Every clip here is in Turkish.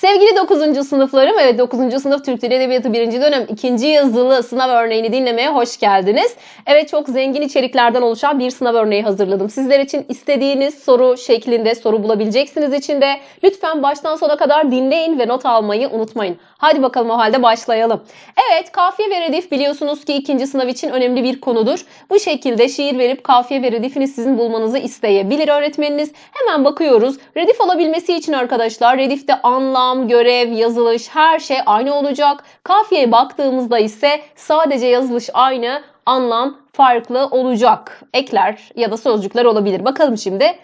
Sevgili 9. sınıflarım, evet 9. sınıf Türk Dili Edebiyatı 1. dönem 2. yazılı sınav örneğini dinlemeye hoş geldiniz. Evet çok zengin içeriklerden oluşan bir sınav örneği hazırladım. Sizler için istediğiniz soru şeklinde soru bulabileceksiniz içinde. Lütfen baştan sona kadar dinleyin ve not almayı unutmayın. Hadi bakalım o halde başlayalım. Evet kafiye ve redif biliyorsunuz ki ikinci sınav için önemli bir konudur. Bu şekilde şiir verip kafiye ve redifini sizin bulmanızı isteyebilir öğretmeniniz. Hemen bakıyoruz. Redif olabilmesi için arkadaşlar redifte anlam, görev, yazılış her şey aynı olacak. Kafiyeye baktığımızda ise sadece yazılış aynı, anlam farklı olacak. Ekler ya da sözcükler olabilir. Bakalım şimdi.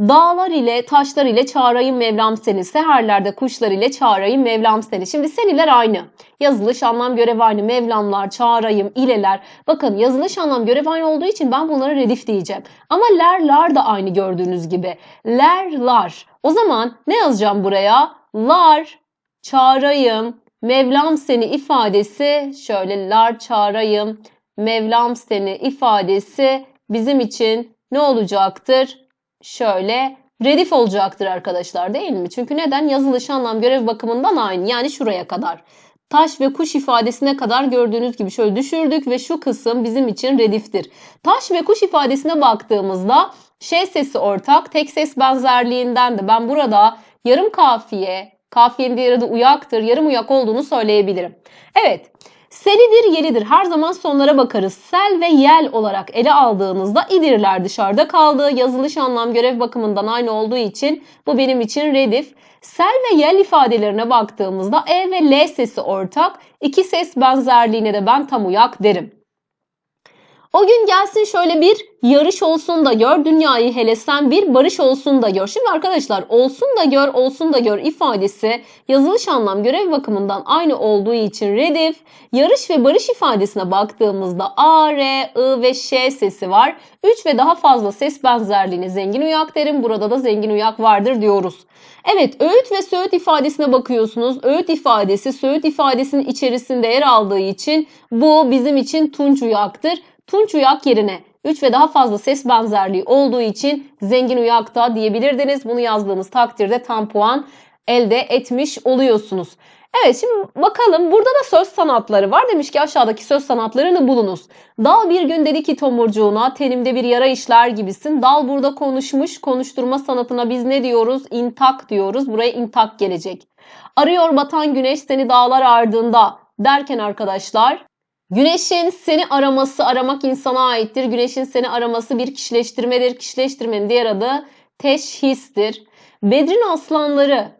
Dağlar ile taşlar ile çağırayım Mevlam seni. Seherlerde kuşlar ile çağırayım Mevlam seni. Şimdi seniler aynı. Yazılış anlam görev aynı. Mevlamlar, çağırayım, ileler. Bakın yazılış anlam görev aynı olduğu için ben bunlara redif diyeceğim. Ama ler, lar da aynı gördüğünüz gibi. Ler, lar. O zaman ne yazacağım buraya? Lar, çağırayım, Mevlam seni ifadesi şöyle lar çağırayım, Mevlam seni ifadesi bizim için ne olacaktır? Şöyle redif olacaktır arkadaşlar değil mi? Çünkü neden? Yazılış anlam görev bakımından aynı. Yani şuraya kadar. Taş ve kuş ifadesine kadar gördüğünüz gibi şöyle düşürdük ve şu kısım bizim için rediftir. Taş ve kuş ifadesine baktığımızda şey sesi ortak, tek ses benzerliğinden de ben burada yarım kafiye, kafiyenin diğer adı uyaktır, yarım uyak olduğunu söyleyebilirim. Evet, Selidir, yelidir. Her zaman sonlara bakarız. Sel ve yel olarak ele aldığınızda idirler dışarıda kaldı. Yazılış anlam görev bakımından aynı olduğu için bu benim için redif. Sel ve yel ifadelerine baktığımızda E ve L sesi ortak. İki ses benzerliğine de ben tam uyak derim. O gün gelsin şöyle bir yarış olsun da gör, dünyayı hele sen bir barış olsun da gör. Şimdi arkadaşlar olsun da gör, olsun da gör ifadesi yazılış anlam görev bakımından aynı olduğu için redif. Yarış ve barış ifadesine baktığımızda A, R, I ve Ş sesi var. 3 ve daha fazla ses benzerliğini zengin uyak derim. Burada da zengin uyak vardır diyoruz. Evet öğüt ve söğüt ifadesine bakıyorsunuz. Öğüt ifadesi söğüt ifadesinin içerisinde yer aldığı için bu bizim için tunç uyaktır. Tunç uyak yerine 3 ve daha fazla ses benzerliği olduğu için zengin uyakta diyebilirdiniz. Bunu yazdığınız takdirde tam puan elde etmiş oluyorsunuz. Evet şimdi bakalım burada da söz sanatları var. Demiş ki aşağıdaki söz sanatlarını bulunuz. Dal bir gün dedi ki tomurcuğuna tenimde bir yara işler gibisin. Dal burada konuşmuş. Konuşturma sanatına biz ne diyoruz? İntak diyoruz. Buraya intak gelecek. Arıyor batan güneş seni dağlar ardında derken arkadaşlar Güneşin seni araması, aramak insana aittir. Güneşin seni araması bir kişileştirmedir. Kişileştirmenin diğer adı teşhistir. Bedrin aslanları,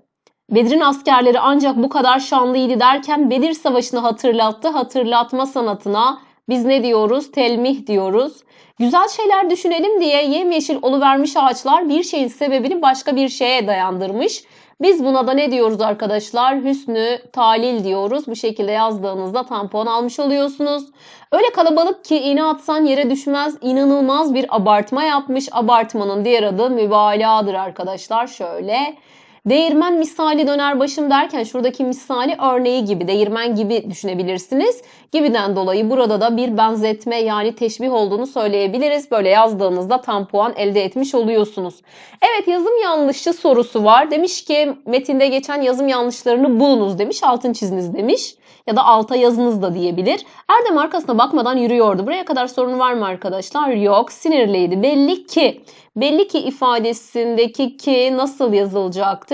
Bedir'in askerleri ancak bu kadar şanlıydı derken Bedir Savaşı'nı hatırlattı. Hatırlatma sanatına biz ne diyoruz? Telmih diyoruz. Güzel şeyler düşünelim diye yemyeşil oluvermiş ağaçlar bir şeyin sebebini başka bir şeye dayandırmış. Biz buna da ne diyoruz arkadaşlar? Hüsnü talil diyoruz. Bu şekilde yazdığınızda tampon almış oluyorsunuz. Öyle kalabalık ki iğne atsan yere düşmez. İnanılmaz bir abartma yapmış. Abartmanın diğer adı mübalağadır arkadaşlar. Şöyle Değirmen misali döner başım derken şuradaki misali örneği gibi değirmen gibi düşünebilirsiniz. Gibiden dolayı burada da bir benzetme yani teşbih olduğunu söyleyebiliriz. Böyle yazdığınızda tam puan elde etmiş oluyorsunuz. Evet yazım yanlışı sorusu var. Demiş ki metinde geçen yazım yanlışlarını bulunuz demiş. Altın çiziniz demiş. Ya da alta yazınız da diyebilir. Erdem arkasına bakmadan yürüyordu. Buraya kadar sorun var mı arkadaşlar? Yok. Sinirliydi. Belli ki Belli ki ifadesindeki ki nasıl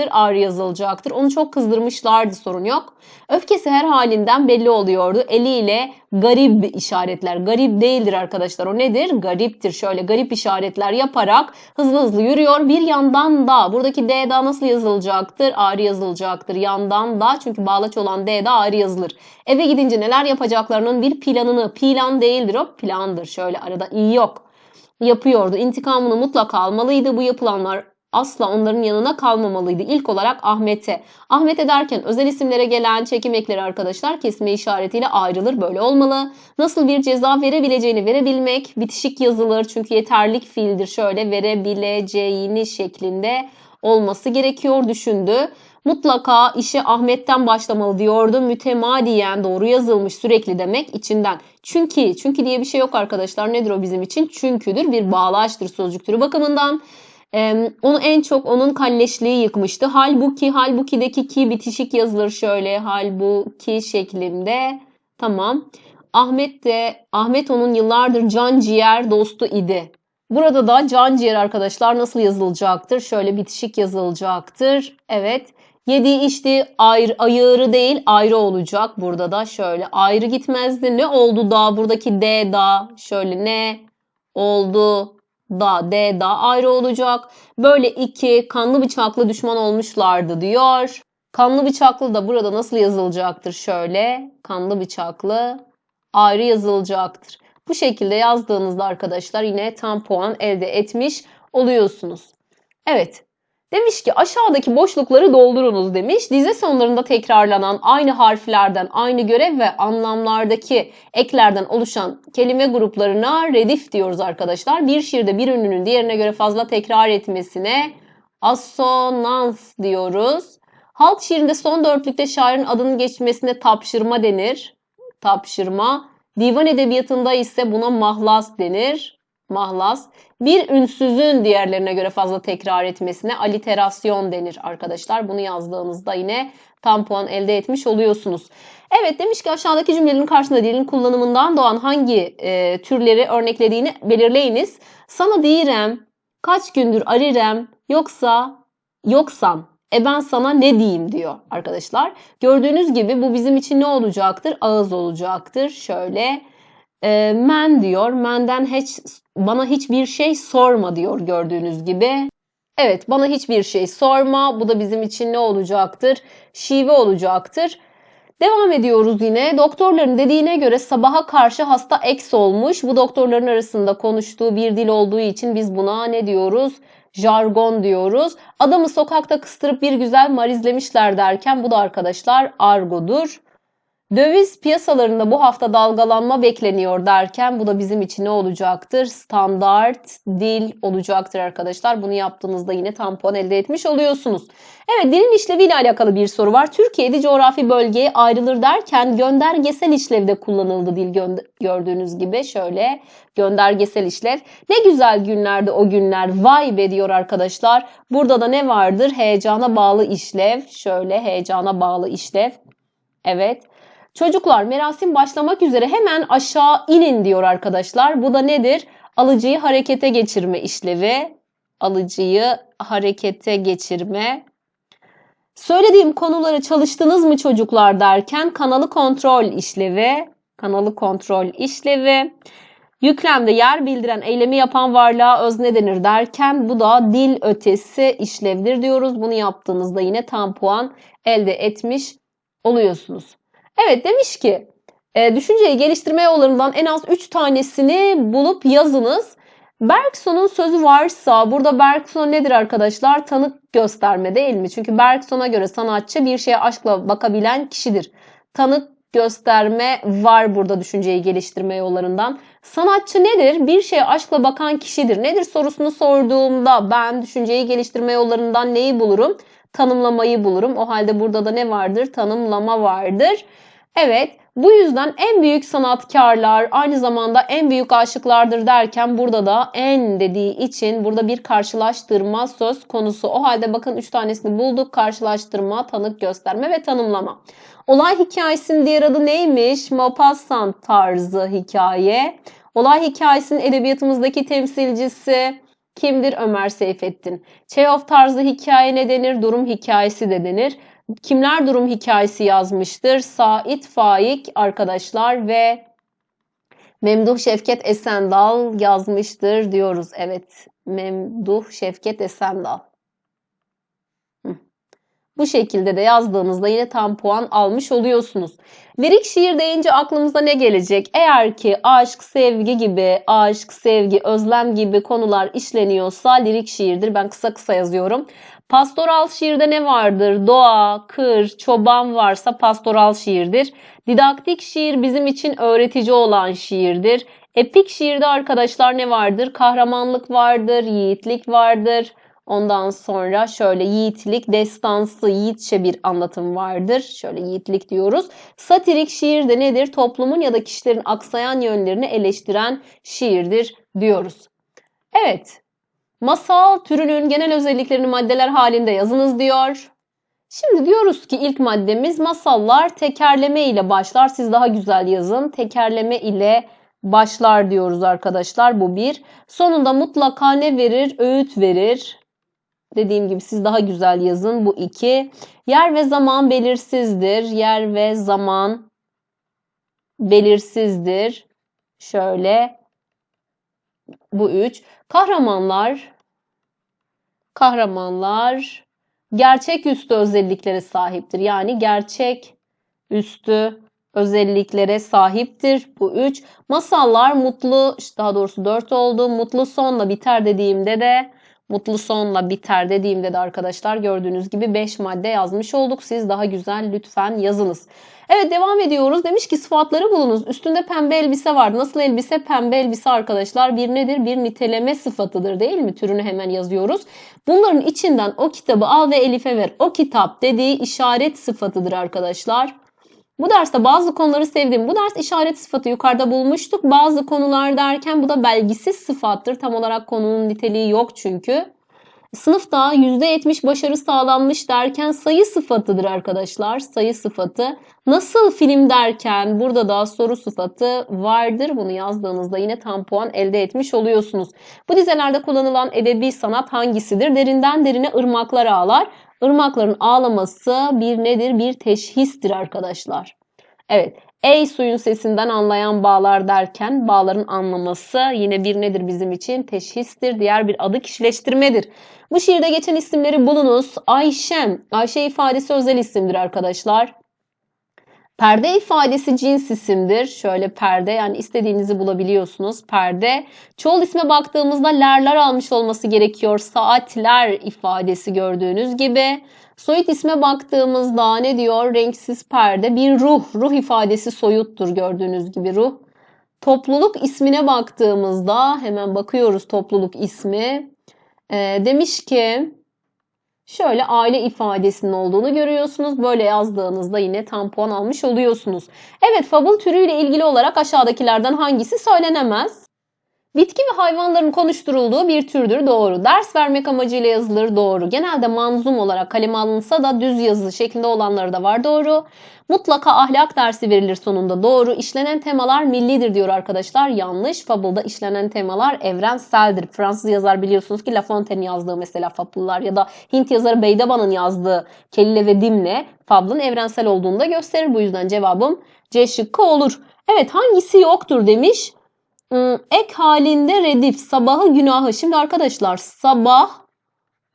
yazılacaktır? Ağır yazılacaktır. Onu çok kızdırmışlardı sorun yok. Öfkesi her halinden belli oluyordu. Eliyle garip işaretler. Garip değildir arkadaşlar. O nedir? Gariptir. Şöyle garip işaretler yaparak hızlı hızlı yürüyor. Bir yandan da buradaki D da nasıl yazılacaktır? Ağrı yazılacaktır. Yandan da çünkü bağlaç olan D da ağrı yazılır. Eve gidince neler yapacaklarının bir planını plan değildir o plandır. Şöyle arada iyi yok yapıyordu. İntikamını mutlaka almalıydı. Bu yapılanlar asla onların yanına kalmamalıydı. İlk olarak Ahmet'e. Ahmet'e derken özel isimlere gelen çekim ekleri arkadaşlar kesme işaretiyle ayrılır. Böyle olmalı. Nasıl bir ceza verebileceğini verebilmek bitişik yazılır. Çünkü yeterlik fiildir. Şöyle verebileceğini şeklinde olması gerekiyor düşündü. Mutlaka işe Ahmet'ten başlamalı diyordu. Mütemadiyen doğru yazılmış sürekli demek içinden. Çünkü, çünkü diye bir şey yok arkadaşlar. Nedir o bizim için? Çünküdür bir bağlaçtır sözcük türü bakımından. Ee, onu en çok onun kalleşliği yıkmıştı. Halbuki, halbuki'deki ki bitişik yazılır şöyle. Halbuki şeklinde. Tamam. Ahmet de, Ahmet onun yıllardır can ciğer dostu idi. Burada da can ciğer arkadaşlar nasıl yazılacaktır? Şöyle bitişik yazılacaktır. Evet. Yediği içtiği ayrı, ayırı değil ayrı olacak. Burada da şöyle ayrı gitmezdi. Ne oldu da buradaki D da şöyle ne oldu da D da ayrı olacak. Böyle iki kanlı bıçaklı düşman olmuşlardı diyor. Kanlı bıçaklı da burada nasıl yazılacaktır? Şöyle kanlı bıçaklı ayrı yazılacaktır. Bu şekilde yazdığınızda arkadaşlar yine tam puan elde etmiş oluyorsunuz. Evet. Demiş ki aşağıdaki boşlukları doldurunuz demiş. Dize sonlarında tekrarlanan aynı harflerden, aynı görev ve anlamlardaki eklerden oluşan kelime gruplarına redif diyoruz arkadaşlar. Bir şiirde bir ünlünün diğerine göre fazla tekrar etmesine asonans diyoruz. Halk şiirinde son dörtlükte şairin adının geçmesine tapşırma denir. Tapşırma. Divan edebiyatında ise buna mahlas denir. Mahlas. Bir ünsüzün diğerlerine göre fazla tekrar etmesine aliterasyon denir arkadaşlar. Bunu yazdığınızda yine tam puan elde etmiş oluyorsunuz. Evet demiş ki aşağıdaki cümlelerin karşısında dilin kullanımından doğan hangi e, türleri örneklediğini belirleyiniz. Sana diyirem, kaç gündür arirem, yoksa yoksan e ben sana ne diyeyim diyor arkadaşlar. Gördüğünüz gibi bu bizim için ne olacaktır? Ağız olacaktır. Şöyle e, men diyor. Menden hiç bana hiçbir şey sorma diyor gördüğünüz gibi. Evet bana hiçbir şey sorma. Bu da bizim için ne olacaktır? Şive olacaktır. Devam ediyoruz yine. Doktorların dediğine göre sabaha karşı hasta eks olmuş. Bu doktorların arasında konuştuğu bir dil olduğu için biz buna ne diyoruz? Jargon diyoruz. Adamı sokakta kıstırıp bir güzel marizlemişler derken bu da arkadaşlar argodur. Döviz piyasalarında bu hafta dalgalanma bekleniyor derken bu da bizim için ne olacaktır? Standart dil olacaktır arkadaşlar. Bunu yaptığınızda yine tampon elde etmiş oluyorsunuz. Evet dilin işleviyle alakalı bir soru var. Türkiye'de coğrafi bölgeye ayrılır derken göndergesel işlevde kullanıldı dil gördüğünüz gibi. Şöyle göndergesel işlev. Ne güzel günlerde o günler vay be diyor arkadaşlar. Burada da ne vardır? Heyecana bağlı işlev. Şöyle heyecana bağlı işlev. Evet. Çocuklar merasim başlamak üzere hemen aşağı inin diyor arkadaşlar. Bu da nedir? Alıcıyı harekete geçirme işlevi. Alıcıyı harekete geçirme. Söylediğim konuları çalıştınız mı çocuklar derken kanalı kontrol işlevi. Kanalı kontrol işlevi. Yüklemde yer bildiren eylemi yapan varlığa özne denir derken bu da dil ötesi işlevdir diyoruz. Bunu yaptığınızda yine tam puan elde etmiş oluyorsunuz. Evet demiş ki e, düşünceyi geliştirme yollarından en az 3 tanesini bulup yazınız. Bergson'un sözü varsa burada Bergson nedir arkadaşlar? Tanık gösterme değil mi? Çünkü Bergson'a göre sanatçı bir şeye aşkla bakabilen kişidir. Tanık gösterme var burada düşünceyi geliştirme yollarından. Sanatçı nedir? Bir şeye aşkla bakan kişidir. Nedir sorusunu sorduğumda ben düşünceyi geliştirme yollarından neyi bulurum? Tanımlamayı bulurum. O halde burada da ne vardır? Tanımlama vardır. Evet bu yüzden en büyük sanatkarlar aynı zamanda en büyük aşıklardır derken burada da en dediği için burada bir karşılaştırma söz konusu. O halde bakın 3 tanesini bulduk. Karşılaştırma, tanık gösterme ve tanımlama. Olay hikayesinin diğer adı neymiş? Maupassant tarzı hikaye. Olay hikayesinin edebiyatımızdaki temsilcisi kimdir? Ömer Seyfettin. Chekhov tarzı hikaye ne denir? Durum hikayesi de denir. Kimler durum hikayesi yazmıştır? Sait Faik arkadaşlar ve Memduh Şevket Esendal yazmıştır diyoruz. Evet, Memduh Şevket Esendal. Bu şekilde de yazdığınızda yine tam puan almış oluyorsunuz. Lirik şiir deyince aklımıza ne gelecek? Eğer ki aşk, sevgi gibi, aşk, sevgi, özlem gibi konular işleniyorsa lirik şiirdir. Ben kısa kısa yazıyorum. Pastoral şiirde ne vardır? Doğa, kır, çoban varsa pastoral şiirdir. Didaktik şiir bizim için öğretici olan şiirdir. Epik şiirde arkadaşlar ne vardır? Kahramanlık vardır, yiğitlik vardır. Ondan sonra şöyle yiğitlik, destansı, yiğitçe bir anlatım vardır. Şöyle yiğitlik diyoruz. Satirik şiir de nedir? Toplumun ya da kişilerin aksayan yönlerini eleştiren şiirdir diyoruz. Evet, Masal türünün genel özelliklerini maddeler halinde yazınız diyor. Şimdi diyoruz ki ilk maddemiz masallar tekerleme ile başlar. Siz daha güzel yazın. Tekerleme ile başlar diyoruz arkadaşlar. Bu bir. Sonunda mutlaka ne verir? Öğüt verir. Dediğim gibi siz daha güzel yazın. Bu iki. Yer ve zaman belirsizdir. Yer ve zaman belirsizdir. Şöyle. Bu üç. Kahramanlar kahramanlar gerçek üstü özelliklere sahiptir. Yani gerçek üstü özelliklere sahiptir. Bu üç. Masallar mutlu, daha doğrusu dört oldu. Mutlu sonla biter dediğimde de mutlu sonla biter dediğimde de arkadaşlar gördüğünüz gibi 5 madde yazmış olduk. Siz daha güzel lütfen yazınız. Evet devam ediyoruz. Demiş ki sıfatları bulunuz. Üstünde pembe elbise var. Nasıl elbise? Pembe elbise arkadaşlar bir nedir? Bir niteleme sıfatıdır değil mi? Türünü hemen yazıyoruz. Bunların içinden o kitabı al ve Elif'e ver. O kitap dediği işaret sıfatıdır arkadaşlar. Bu derste bazı konuları sevdim. Bu ders işaret sıfatı yukarıda bulmuştuk. Bazı konular derken bu da belgisiz sıfattır. Tam olarak konunun niteliği yok çünkü. Sınıfta %70 başarı sağlanmış derken sayı sıfatıdır arkadaşlar. Sayı sıfatı. Nasıl film derken burada da soru sıfatı vardır. Bunu yazdığınızda yine tam puan elde etmiş oluyorsunuz. Bu dizelerde kullanılan edebi sanat hangisidir? Derinden derine ırmaklar ağlar. Irmakların ağlaması bir nedir? Bir teşhistir arkadaşlar. Evet. Ey suyun sesinden anlayan bağlar derken bağların anlaması yine bir nedir bizim için? Teşhistir. Diğer bir adı kişileştirmedir. Bu şiirde geçen isimleri bulunuz. Ayşem. Ayşe ifadesi özel isimdir arkadaşlar. Perde ifadesi cins isimdir. Şöyle perde yani istediğinizi bulabiliyorsunuz. Perde. Çoğul isme baktığımızda lerler almış olması gerekiyor. Saatler ifadesi gördüğünüz gibi. Soyut isme baktığımızda ne diyor? Renksiz perde. Bir ruh. Ruh ifadesi soyuttur gördüğünüz gibi ruh. Topluluk ismine baktığımızda hemen bakıyoruz topluluk ismi. Ee, demiş ki şöyle aile ifadesinin olduğunu görüyorsunuz. Böyle yazdığınızda yine tam puan almış oluyorsunuz. Evet fabul türüyle ilgili olarak aşağıdakilerden hangisi söylenemez? Bitki ve hayvanların konuşturulduğu bir türdür doğru. Ders vermek amacıyla yazılır doğru. Genelde manzum olarak kaleme alınsa da düz yazı şeklinde olanları da var doğru. Mutlaka ahlak dersi verilir sonunda doğru. İşlenen temalar millidir diyor arkadaşlar. Yanlış. Fabulda işlenen temalar evrenseldir. Fransız yazar biliyorsunuz ki La Fontaine'in yazdığı mesela fabullar ya da Hint yazarı Beydaba'nın yazdığı Kelle ve Dimne fablın evrensel olduğunu da gösterir. Bu yüzden cevabım C şıkkı olur. Evet hangisi yoktur demiş. Hmm, ek halinde redif sabahı günahı. Şimdi arkadaşlar sabah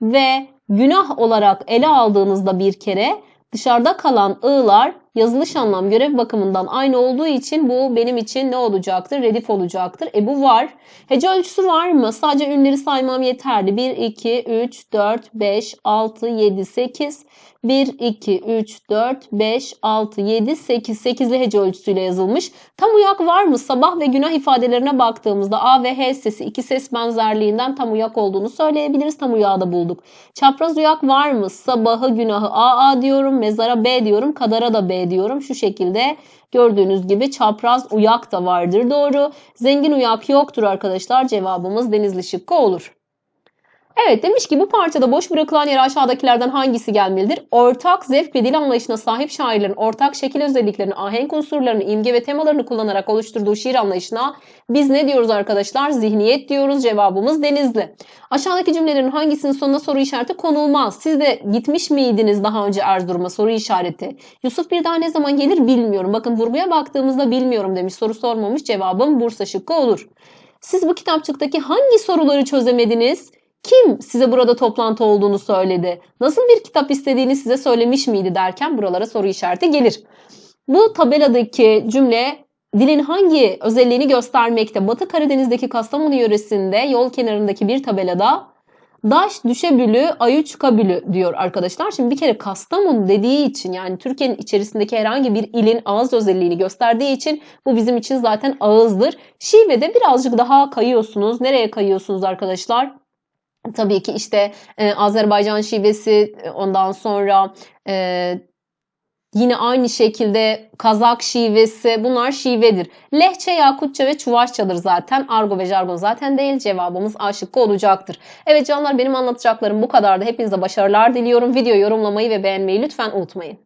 ve günah olarak ele aldığınızda bir kere dışarıda kalan ı'lar yazılış anlam görev bakımından aynı olduğu için bu benim için ne olacaktır? Redif olacaktır. E bu var. Hece ölçüsü var mı? Sadece ünleri saymam yeterli. 1, 2, 3, 4, 5, 6, 7, 8, 1, 2, 3, 4, 5, 6, 7, 8. 8'li hece ölçüsüyle yazılmış. Tam uyak var mı? Sabah ve günah ifadelerine baktığımızda A ve H sesi iki ses benzerliğinden tam uyak olduğunu söyleyebiliriz. Tam uyağı da bulduk. Çapraz uyak var mı? Sabahı günahı A A diyorum. Mezara B diyorum. Kadara da B diyorum. Şu şekilde gördüğünüz gibi çapraz uyak da vardır. Doğru. Zengin uyak yoktur arkadaşlar. Cevabımız denizli şıkkı olur. Evet demiş ki bu parçada boş bırakılan yere aşağıdakilerden hangisi gelmelidir? Ortak zevk ve dil anlayışına sahip şairlerin ortak şekil özelliklerini, ahenk unsurlarını, imge ve temalarını kullanarak oluşturduğu şiir anlayışına biz ne diyoruz arkadaşlar? Zihniyet diyoruz. Cevabımız denizli. Aşağıdaki cümlelerin hangisinin sonuna soru işareti konulmaz? Siz de gitmiş miydiniz daha önce Erzurum'a soru işareti? Yusuf bir daha ne zaman gelir bilmiyorum. Bakın vurguya baktığımızda bilmiyorum demiş. Soru sormamış. Cevabım Bursa şıkkı olur. Siz bu kitapçıktaki hangi soruları çözemediniz? Kim size burada toplantı olduğunu söyledi? Nasıl bir kitap istediğini size söylemiş miydi derken buralara soru işareti gelir. Bu tabeladaki cümle dilin hangi özelliğini göstermekte? Batı Karadeniz'deki Kastamonu yöresinde yol kenarındaki bir tabelada Daş düşebülü, ayı çıkabülü diyor arkadaşlar. Şimdi bir kere Kastamonu dediği için yani Türkiye'nin içerisindeki herhangi bir ilin ağız özelliğini gösterdiği için bu bizim için zaten ağızdır. Şive'de birazcık daha kayıyorsunuz. Nereye kayıyorsunuz arkadaşlar? Tabii ki işte e, Azerbaycan şivesi ondan sonra e, Yine aynı şekilde Kazak şivesi bunlar şivedir. Lehçe, Yakutça ve Çuvaşçadır zaten. Argo ve jargon zaten değil. Cevabımız A şıkkı olacaktır. Evet canlar benim anlatacaklarım bu kadardı. Hepinize başarılar diliyorum. Video yorumlamayı ve beğenmeyi lütfen unutmayın.